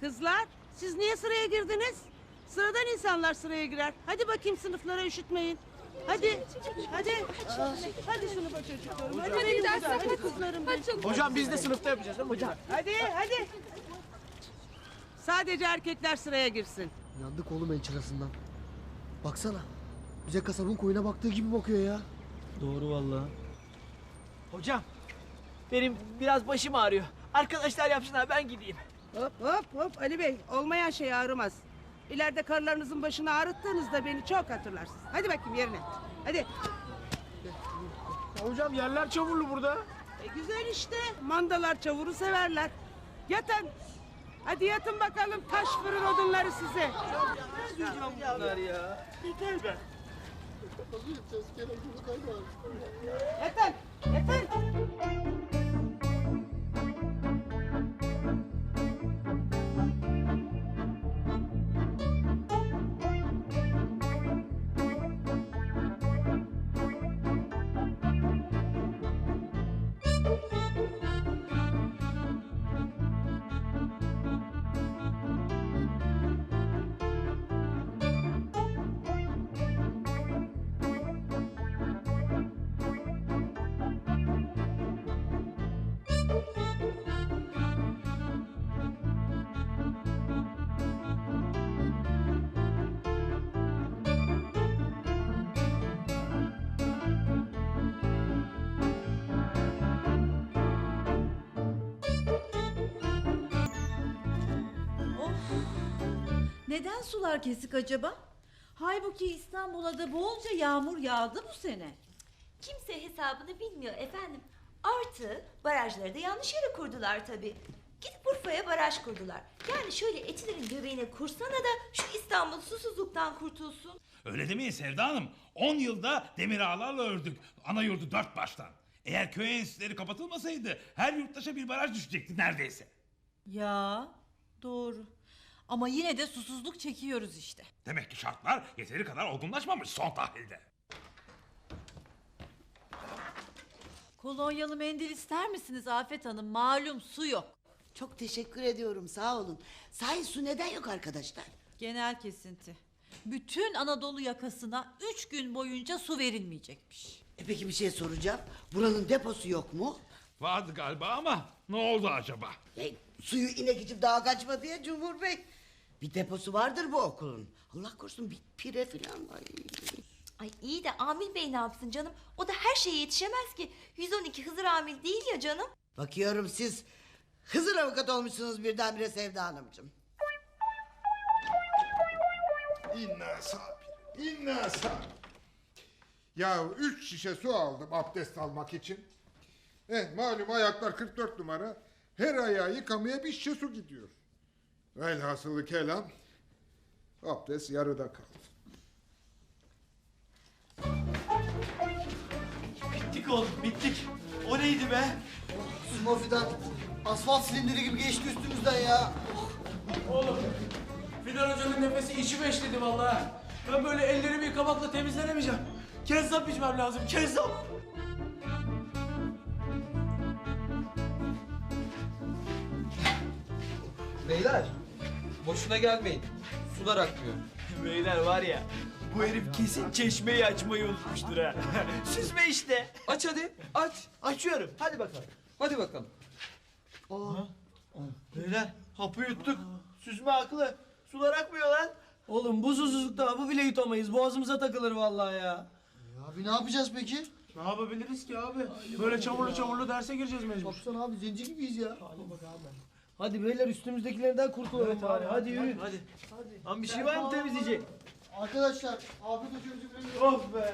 Kızlar siz niye sıraya girdiniz? Sıradan insanlar sıraya girer. Hadi bakayım sınıflara üşütmeyin. Hadi, hadi. Hadi sınıfa çocuklarım. Hadi, benim güzel, hadi kızlarım. benim. Hocam biz de sınıfta yapacağız değil mi hocam? Hadi, hadi. Sadece erkekler sıraya girsin. Yandık oğlum en çırasından. Baksana. Bize kasabın koyuna baktığı gibi bakıyor ya. Doğru vallahi. Hocam benim biraz başım ağrıyor. Arkadaşlar yapsınlar ben gideyim. Hop hop hop Ali Bey olmayan şey ağrımaz. İleride karılarınızın başını ağrıttığınızda beni çok hatırlarsınız. Hadi bakayım yerine. Hadi. Hocam yerler çamurlu burada. E, güzel işte. Mandalar çavuru severler. Yatın. Hadi yatın bakalım taş fırın odunları size. Bunlar ya. Yatın. Yatın. Neden sular kesik acaba? Halbuki İstanbul'a da bolca yağmur yağdı bu sene. Kimse hesabını bilmiyor efendim. Artı barajları da yanlış yere kurdular tabii. Gidip Urfa'ya baraj kurdular. Yani şöyle etilerin göbeğine kursana da şu İstanbul susuzluktan kurtulsun. Öyle demeyin Sevda Hanım. 10 yılda demir ağlarla ördük. Ana yurdu dört baştan. Eğer köy enstitüleri kapatılmasaydı her yurttaşa bir baraj düşecekti neredeyse. Ya doğru. Ama yine de susuzluk çekiyoruz işte. Demek ki şartlar yeteri kadar olgunlaşmamış son tahlilde. Kolonyalı mendil ister misiniz Afet Hanım? Malum su yok. Çok teşekkür ediyorum sağ olun. Sahi su neden yok arkadaşlar? Genel kesinti. Bütün Anadolu yakasına üç gün boyunca su verilmeyecekmiş. E peki bir şey soracağım. Buranın deposu yok mu? Vardı galiba ama ne oldu acaba? E, suyu inek içip dağa kaçmadı ya Cumhur Bey. Bir deposu vardır bu okulun. Allah korusun bir pire falan. Ay. Ay iyi de Amil Bey ne yapsın canım? O da her şeye yetişemez ki. 112 Hızır Amil değil ya canım. Bakıyorum siz Hızır avukat olmuşsunuz birdenbire Sevda Hanımcığım. İnna sabir, inna sabir. Ya üç şişe su aldım abdest almak için. Eh malum ayaklar 44 numara. Her ayağı yıkamaya bir şişe su gidiyor. Velhasılı kelam abdest yarıda kaldı. Bittik oğlum bittik. O neydi be? Süzme fidan asfalt silindiri gibi geçti üstümüzden ya. Oğlum Fidan Hoca'nın nefesi içi beşledi vallahi. Ben böyle ellerimi yıkamakla temizlenemeyeceğim. Kezzap içmem lazım kezzap. Beyler, boşuna gelmeyin. Sular akmıyor. Beyler var ya bu herif kesin çeşmeyi açmayı unutmuştur ha. Süzme işte. Aç hadi, aç. Açıyorum hadi bakalım. Hadi bakalım. Beyler hapı yuttuk. Süzme haklı. Sular akmıyor lan. Oğlum bu susuzlukta hapı bile yutamayız. Boğazımıza takılır vallahi ya. Abi ne yapacağız peki? Ne yapabiliriz ki abi? Böyle çamurlu çamurlu derse gireceğiz mecbur. Baksana abi zenci gibiyiz ya. Hadi Hadi beyler üstümüzdekilerden kurtulalım evet, bari. Hadi yürü. Hadi. Hadi. hadi. Lan bir şey var mı temizleyecek? Arkadaşlar afiyet olsun. Of be.